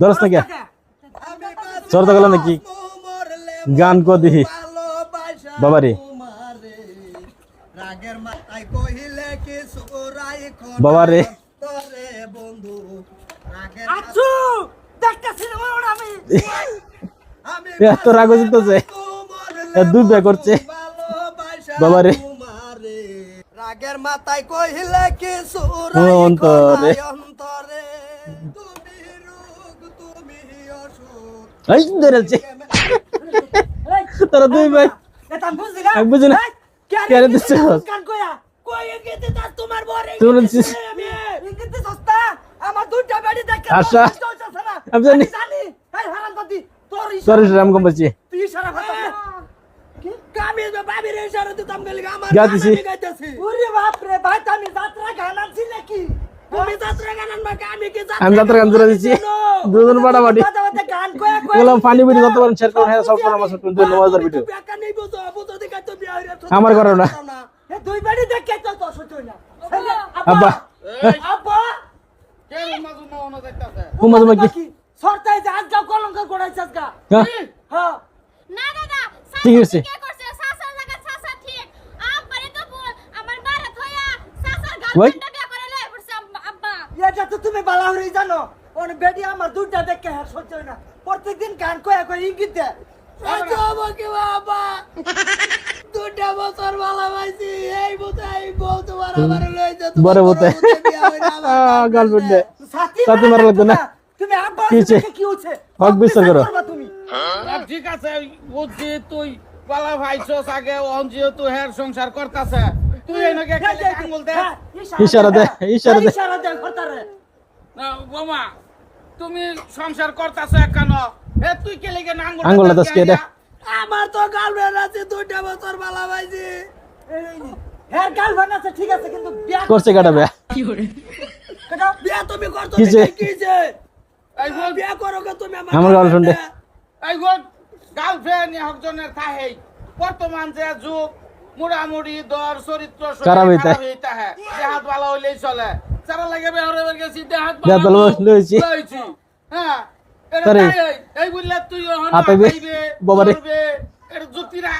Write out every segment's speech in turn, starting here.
ধরস না কে চর্দা গেল নাকি? গান কো দিহি বাবারে। রাগের মাথায় কহিলে কি সুরাই বাবারে। তোরে বন্ধু রাগের আচ্ছু দেখতেছি না ওরা আমি। আমি এত রাগ হচ্ছে এ দুই বে করছে। বাবারে। রাগের মাথায় কহিলে কি ও সুরাই অন্তরে। অন্তরে এই ধরেছে তোরা দুই ভাই। এটা বুঝলি না। আমি বুঝি না দিচ্ছে তুমি যাত্রা গান দুজন পাটাপাটি। বললাম ফানি ভিডিও যত পারেন শেয়ার করুন হ্যাঁ সব করুন আমার সব দুই ভিডিও আমার করো না। এ দুই বাড়ি দেখে তো তো সত্যি না আব্বা আব্বা কুমা তোমার কি সরতাই যে আজকাল কলঙ্ক করাইছে আজকা হ্যাঁ না দাদা ঠিক আছে। কে ওই। এটা তো তুমি বালা হয়ে জানো। ওন বেডি আমার দুইটা দেখে হ্যাঁ সহ্য না। প্রত্যেকদিন গান কয়া কয়া ইঙ্গিত দেয়। সহ্য কি বাবা। দুটা বছর ভালো পাইছি এই এই বউ তোমার আমার বড় বোতে গার্লফ্রেন্ড সাথী মারা লাগতো না। তুমি আব্বা কি হয়েছে? দেখে কি হচ্ছে? হক বিচার করো। তুমি। ঠিক আছে বুঝছি তুই পালা ভাইছস আগে অন যেহেতু হের সংসার করতাছে। তুই এনাকে হ্যাঁ, খালি আঙ্গুল দে। ইশারা দে, ইশারা দে। ইশারা দে করতারে। না, বোমা। তুমি সংসার করতাছ কেন? এ তুই কে লেগে না আঙ্গুল দাস কে দে? আমার তো গার্লফ্রেন্ড আছে দুইটা বছর ভালো পাইছি হ্যাঁ গার্লফ্রেন্ড আছে ঠিক আছে কিন্তু বিয়া করছে কাটাবে। কেটা বিয়া তুমি করছ কিছে? দেখে কিছে এই বল। বিয়া করো গে তুমি আমার আমার এ। এই গোট গার্লফ্রেন্ড হকজনের থাহেই বর্তমান যে যুগ মুড়ামুড়ি দর চরিত্র সব খারাপ হইতা। খারাপ হইতা হ্যাঁ দেহাত ভালো হইলেই চলে। সারা লাগে বেহরে বের গেছি দেহাত দেহাত লইছি। লইছি হ্যাঁ এই, এই তুই হাতে খাইবে, বাবারে। এটা জুতিরা।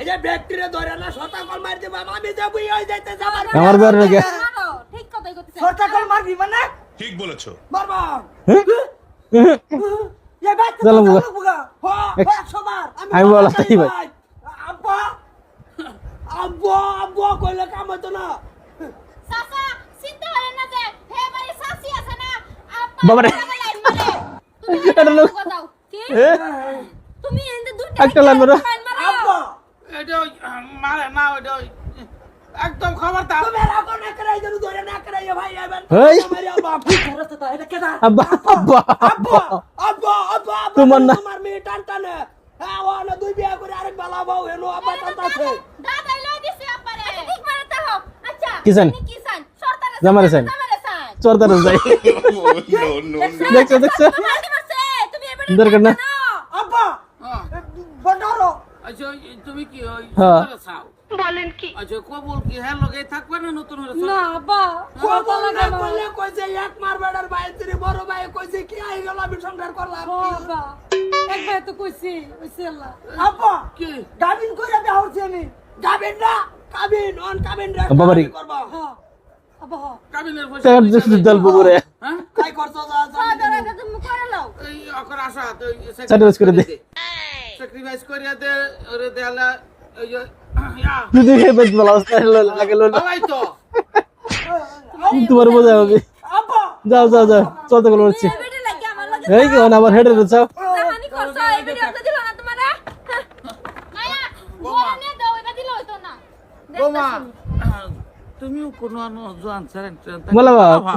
এই যে ব্যাকটেরিয়া ধরে না শতা কল মার দিবা আমি যাব হই যাইতে যাবার আমার বের রেখে ঠিক কথাই কইতেছে। শতা কল মারবি মানে ঠিক বলেছ। মারবা। হ্যাঁ? এ ভাই তো বুগা। বুগা একশো বার। আমি বলা তাই ভাই। আব্বা আব্বা আব্বা কইলে কাম হতো না সাসা চিন্তা করেন না যে হে বাড়ি সাসি আছে না আব্বা বাবারে। এটা লোক-? তুমি এন্ড দুটো একটা লাইন মারো। আব্বা এটা মারে না ওই, একদম খবরদার তুমি রাখো না করাই ধরে না করাই ভাই এবার হেই। আমারে আব্বা ঠিক ধরতে তো এটা কেডা আব্বা আব্বা আব্বা আব্বা তোমার না। তোমার মেয়ে টান টানে হ্যাঁ ও না দুই বিয়া করে আরেক বালা বউ হেনো আব্বা টানতাছে দাদাই লই দিছে আব্বারে ঠিক মারতে হো আচ্ছা কি চান? আপনি কি চান সরতারে জামারে চান? চর্দার যাই দেখছ দেখছ দরকার না। আব্বা হ্যাঁ। আচ্ছা তুমি কি হ্যাঁ। বলেন কি আচ্ছা কবুল কি হ্যাঁ লগে থাকবে না নতুন না আব্বা কবল না করলে কইছে এক মার বেড়ার বড় ভাই কইছে কি আই গেল আমি সংসার করলাম বাবা একবার তো কইছি কইছি আল্লাহ আব্বা কি গাবিন কইরা দেওয়া হচ্ছে আমি গাবিন না কাবিন অন কাবিন রে বাবারে। করব হ্যাঁ করে নাও। এই অকর আশা তো Sacrifice করে দে। স্যাক্রিফাইস করে দে ওরে দেলা ওই যে যদি হেবেজ বলা অবস্থা লাগে বাবাই তো। তোমার বোঝা হবে। যাও যাও যাও লাগে আমার লাগে। এই কি মানে আমার হেডে চাও জাহানি করছ এই ভিডিওতে দিল না তোমারে? মায়া বলে নে দাও এটা দিল হইতো না। বোমা। তুমিও কোনো জোয়ান স্যারেন বলা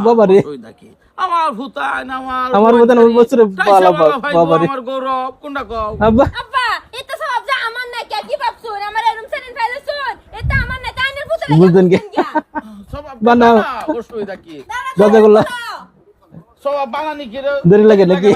বাবা রে। নাকি আমার ভুতান আমার আমার মতন ওই বছরে বালা বাবা ভাই গো, বাবা রে। আমার গৌরব কোনটা কও? আব্বা। আব্বা এটা সব যা আমার না কে কি ভাবছুন? আমার এরুম সেদিন ফাইলে শুন এটা আমার না তাইনের বুঝলেন কি? সব বানাও। অসুবিধা কি? দরজা করলা সব বানানি কি রে? দেরি লাগে? নাকি?